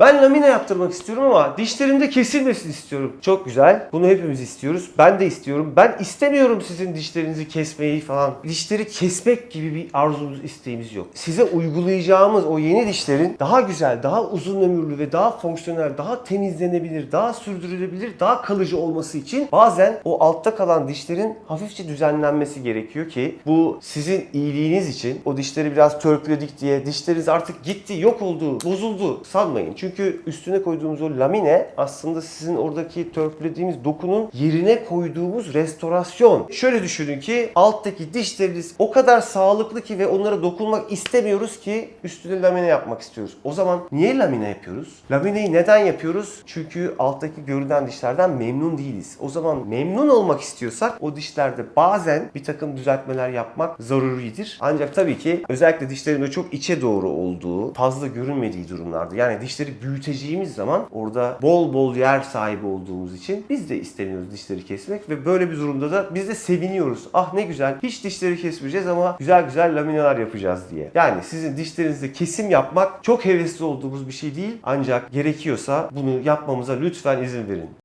Ben lamine yaptırmak istiyorum ama dişlerimde kesilmesin istiyorum. Çok güzel. Bunu hepimiz istiyoruz. Ben de istiyorum. Ben istemiyorum sizin dişlerinizi kesmeyi falan. Dişleri kesmek gibi bir arzumuz, isteğimiz yok. Size uygulayacağımız o yeni dişlerin daha güzel, daha uzun ömürlü ve daha fonksiyonel, daha temizlenebilir, daha sürdürülebilir, daha kalıcı olması için bazen o altta kalan dişlerin hafifçe düzenlenmesi gerekiyor ki bu sizin iyiliğiniz için o dişleri biraz törpüledik diye dişleriniz artık gitti, yok oldu, bozuldu sanmayın. Çünkü üstüne koyduğumuz o lamine aslında sizin oradaki törpülediğimiz dokunun yerine koyduğumuz restorasyon. Şöyle düşünün ki alttaki dişleriniz o kadar sağlıklı ki ve onlara dokunmak istemiyoruz ki üstüne lamine yapmak istiyoruz. O zaman niye lamine yapıyoruz? Lamineyi neden yapıyoruz? Çünkü alttaki görünen dişlerden memnun değiliz. O zaman memnun olmak istiyorsak o dişlerde bazen bir takım düzeltmeler yapmak zaruridir. Ancak tabii ki özellikle dişlerin çok içe doğru olduğu, fazla görünmediği durumlarda yani dişleri büyüteceğimiz zaman orada bol bol yer sahibi olduğumuz için biz de istemiyoruz dişleri kesmek ve böyle bir durumda da biz de seviniyoruz. Ah ne güzel hiç dişleri kesmeyeceğiz ama güzel güzel laminalar yapacağız diye. Yani sizin dişlerinizde kesim yapmak çok hevesli olduğumuz bir şey değil ancak gerekiyorsa bunu yapmamıza lütfen izin verin.